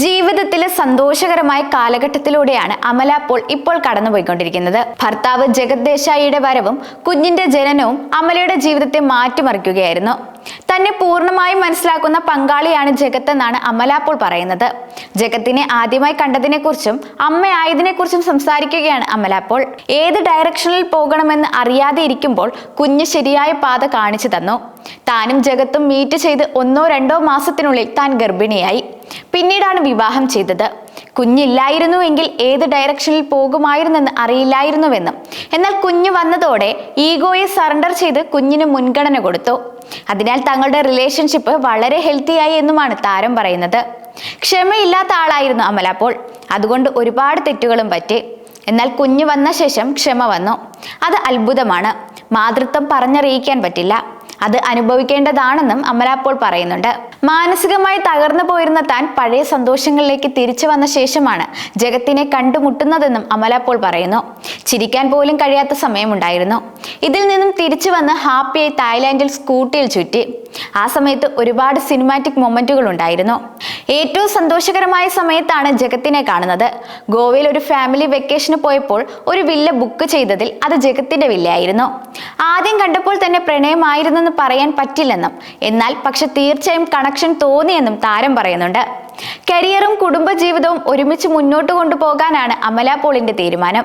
ജീവിതത്തിലെ സന്തോഷകരമായ കാലഘട്ടത്തിലൂടെയാണ് അമല പോൾ ഇപ്പോൾ കടന്നുപോയിക്കൊണ്ടിരിക്കുന്നത്. ഭർത്താവ് ജഗത് ദേശായിയുടെ വരവും കുഞ്ഞിന്റെ ജനനവും അമലയുടെ ജീവിതത്തെ മാറ്റിമറിക്കുകയായിരുന്നു. തന്നെ പൂർണമായും മനസ്സിലാക്കുന്ന പങ്കാളിയാണ് ജഗത്ത് എന്നാണ് അമല പോൾ പറയുന്നത്. ജഗത്തിനെ ആദ്യമായി കണ്ടതിനെക്കുറിച്ചും അമ്മയായതിനെക്കുറിച്ചും സംസാരിക്കുകയാണ് അമല പോൾ ഏത് ഡയറക്ഷനിൽ പോകണമെന്ന് അറിയാതെ ഇരിക്കുമ്പോൾ കുഞ്ഞ് ശരിയായ പാത കാണിച്ചു തന്നു. താനും ജഗത്തും മീറ്റ് ചെയ്ത് ഒന്നോ രണ്ടോ മാസത്തിനുള്ളിൽ താൻ ഗർഭിണിയായി. പിന്നീടാണ് വിവാഹം ചെയ്തത്. കുഞ്ഞില്ലായിരുന്നുവെങ്കിൽ ഏത് ഡയറക്ഷനിൽ പോകുമായിരുന്നെന്ന് അറിയില്ലായിരുന്നുവെന്നും. എന്നാൽ കുഞ്ഞ് വന്നതോടെ ഈഗോയെ സറണ്ടർ ചെയ്ത് കുഞ്ഞിന് മുൻഗണന കൊടുത്തു. അതിനാൽ തങ്ങളുടെ റിലേഷൻഷിപ്പ് വളരെ ഹെൽത്തിയായി എന്നുമാണ് താരം പറയുന്നത്. ക്ഷമയില്ലാത്ത ആളായിരുന്നു അമല അപ്പോൾ. അതുകൊണ്ട് ഒരുപാട് തെറ്റുകളും പറ്റി. എന്നാൽ കുഞ്ഞു വന്ന ശേഷം ക്ഷമ വന്നു. അത് അത്ഭുതമാണ്. മാതൃത്വം പറഞ്ഞറിയിക്കാൻ പറ്റില്ല. അത് അനുഭവിക്കേണ്ടതാണെന്നും അമലാപ്പോൾ പറയുന്നുണ്ട്. മാനസികമായി തകർന്നു പോയിരുന്ന താൻ പഴയ സന്തോഷങ്ങളിലേക്ക് തിരിച്ചു വന്ന ശേഷമാണ് ജഗത്തിനെ കണ്ടുമുട്ടുന്നതെന്നും അമലാപ്പോൾ പറയുന്നു. ചിരിക്കാൻ പോലും കഴിയാത്ത സമയമുണ്ടായിരുന്നു. ഇതിൽ നിന്നും തിരിച്ചു വന്ന് ഹാപ്പിയായി തായ്ലാന്റിൽ സ്കൂട്ടിയിൽ ചുറ്റി. ആ സമയത്ത് ഒരുപാട് സിനിമാറ്റിക് മൊമെന്റുകൾ ഉണ്ടായിരുന്നു. ഏറ്റവും സന്തോഷകരമായ സമയത്താണ് ജഗത്തിനെ കാണുന്നത്. ഗോവയിൽ ഒരു ഫാമിലി വെക്കേഷന് പോയപ്പോൾ ഒരു വില്ല ബുക്ക് ചെയ്തതിൽ അത് ജഗത്തിന്റെ വില്ലയായിരുന്നു ആദ്യം കണ്ടപ്പോൾ തന്നെ പ്രണയമായിരുന്നെന്ന് പറയാൻ പറ്റില്ലെന്നും എന്നാൽ പക്ഷെ തീർച്ചയായും കണക്ഷൻ തോന്നിയെന്നും താരം പറയുന്നുണ്ട്. കരിയറും കുടുംബജീവിതവും ഒരുമിച്ച് മുന്നോട്ട് കൊണ്ടുപോകാനാണ് അമല പോളിന്റെ തീരുമാനം.